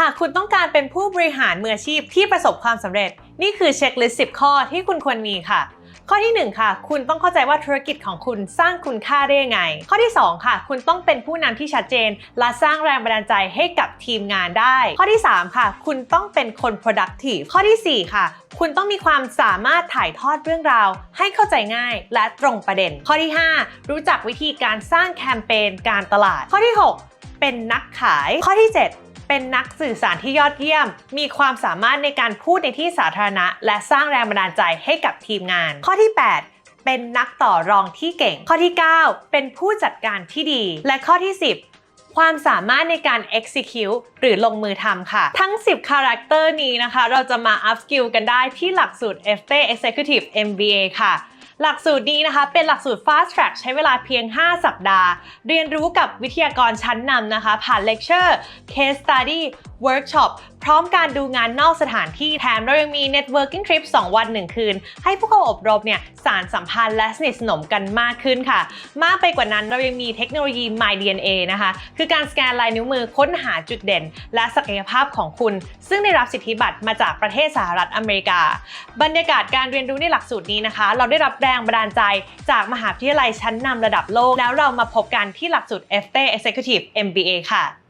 หากคุณต้องการเป็นผู้บริหารมืออาชีพที่ประสบความสำเร็จ นี่คือเช็คลิสต์ 10 ข้อที่คุณควรมีค่ะ ข้อที่ 1 ค่ะ คุณต้องเข้าใจว่าธุรกิจของคุณสร้างคุณค่าได้ยังไง ข้อที่ 2 ค่ะ คุณต้องเป็นผู้นำที่ชัดเจน และสร้างแรงบันดาลใจให้กับทีมงานได้ ข้อที่ 3 ค่ะ คุณต้องเป็นคน productive ข้อทีสี่ 4 ค่ะ คุณต้องมีความสามารถถ่ายทอดเรื่องราว ให้เข้าใจง่ายและตรงประเด็น ข้อที่ 5 รู้จักวิธีการสร้างแคมเปญการตลาด ข้อที่ 6 เป็นนักขาย ข้อที่ 7 เป็นนักสื่อสารที่ยอดเยี่ยม มีความสามารถในการพูดในที่สาธารณะ และสร้างแรงบันดาลใจให้กับทีมงาน ข้อที่ 8เป็นนักต่อรองที่เก่ง ข้อที่ 9 เป็นผู้จัดการที่ดี และข้อที่ 10 ความสามารถในการ execute หรือลงมือทำค่ะ ทั้ง 10 คาแรคเตอร์นี้นะคะ เราจะมา up skill กันได้ที่หลักสูตร FT Executive MBA ค่ะ หลักสูตรนี้นะคะ เป็นหลักสูตร Fast Track ใช้เวลาเพียง 5 สัปดาห์ เรียนรู้กับวิทยากรชั้นนำนะคะ ผ่านเลคเชอร์ Case Study Workshop พร้อมการดูงานนอกสถานที่แถมเรายังมี Networking Trip 2 วัน 1 คืน ให้ผู้เข้าอบรมเนี่ยสารสัมพันธ์และสนิทสนมกันมากขึ้นค่ะ มากไปกว่านั้นเรายังมีเทคโนโลยี MyDNA นะคะ คือการสแกนลายนิ้วมือค้นหาจุดเด่น และศักยภาพของคุณ ซึ่งได้รับสิทธิบัตรมาจากประเทศสหรัฐอเมริกา บรรยากาศการเรียนรู้ในหลักสูตรนี้นะคะ เราได้รับแรงบันดาลใจจากมหาวิทยาลัยชั้นนำระดับโลก แล้วเรามาพบกันที่หลักสูตร FT Executive MBA ค่ะ